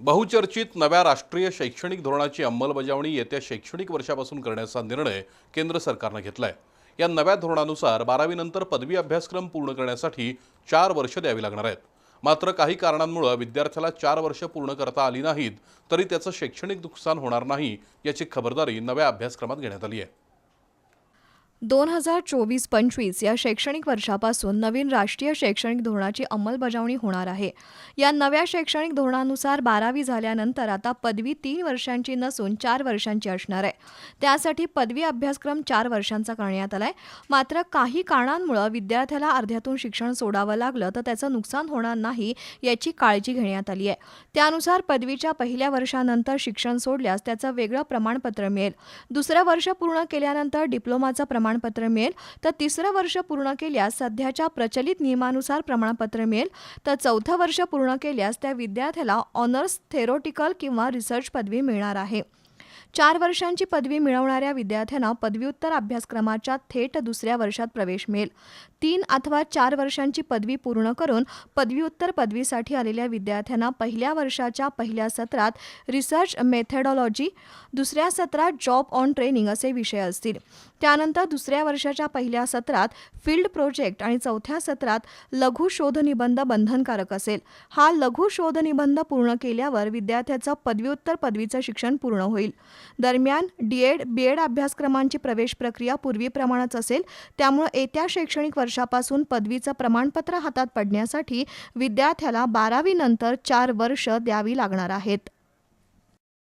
बहुचर्चित नव्या राष्ट्रीय शैक्षणिक धोरणाची अंमलबजावणी येत्या शैक्षणिक वर्षापासून करण्याचा निर्णय केंद्र सरकारनं घेतला आहे या नव्या धोरणानुसार बारावीनंतर पदवी अभ्यासक्रम पूर्ण करण्यासाठी चार वर्ष द्यावी लागणार आहेत. मात्र काही कारणांमुळे विद्यार्थ्याला चार वर्ष पूर्ण करता आली नाहीत तरी त्याचं शैक्षणिक नुकसान होणार नाही याची खबरदारी नव्या अभ्यासक्रमात घेण्यात आली आहे. दोन हजार चोवीस पंचवीस या शैक्षणिक वर्षापासून नवीन राष्ट्रीय शैक्षणिक धोरणाची अंमलबजावणी होणार आहे. या नव्या शैक्षणिक धोरणानुसार बारावी झाल्यानंतर आता पदवी तीन वर्षांची नसून चार वर्षांची असणार आहे. त्यासाठी पदवी अभ्यासक्रम चार वर्षांचा करण्यात आलाय. मात्र काही कारणांमुळे विद्यार्थ्याला अर्ध्यातून शिक्षण सोडावं लागलं तर त्याचं नुकसान होणार नाही याची काळजी घेण्यात आली आहे. त्यानुसार पदवीच्या पहिल्या वर्षानंतर शिक्षण सोडल्यास त्याचं वेगळं प्रमाणपत्र मिळेल. दुसरं वर्ष पूर्ण केल्यानंतर डिप्लोमाचं प्रमाणपत्र मिळेल. तर तिसरं वर्ष पूर्ण केल्यास सध्याच्या प्रचलित नियमानुसार प्रमाणपत्र मिळेल. तर चौथं वर्ष पूर्ण केल्यास त्या विद्यार्थ्याला ऑनर्स थेरोटिकल किंवा रिसर्च पदवी मिळणार आहे. चार वर्षांची पदवी मिळवणाऱ्या विद्यार्थ्यांना पदव्युत्तर अभ्यासक्रमाच्या थेट दुसऱ्या वर्षात प्रवेश मिळेल. तीन अथवा चार वर्षांची पदवी पूर्ण करून पदव्युत्तर पदवीसाठी आलेल्या विद्यार्थ्यांना पहिल्या वर्षाच्या पहिल्या सत्रात रिसर्च मेथडॉलॉजी दुसऱ्या सत्रात जॉब ऑन ट्रेनिंग असे विषय असतील. त्यानंतर दुसऱ्या वर्षाच्या पहिल्या सत्रात फील्ड प्रोजेक्ट आणि चौथ्या सत्रात लघु शोध निबंध बंधनकारक असेल. हा लघु शोध निबंध पूर्ण केल्यावर विद्यार्थ्याचं पदव्युत्तर पदवीचं शिक्षण पूर्ण होईल. दरम्यान डीएड बीएड अभ्यासक्रमांची प्रवेश प्रक्रिया पूर्वीप्रमाणेच असेल त्यामुळे येत्या शैक्षणिक वर्षापासून पदवीचं प्रमाणपत्र हातात पडण्यासाठी विद्यार्थ्याला बारावीनंतर चार वर्ष द्यावी लागणार आहेत.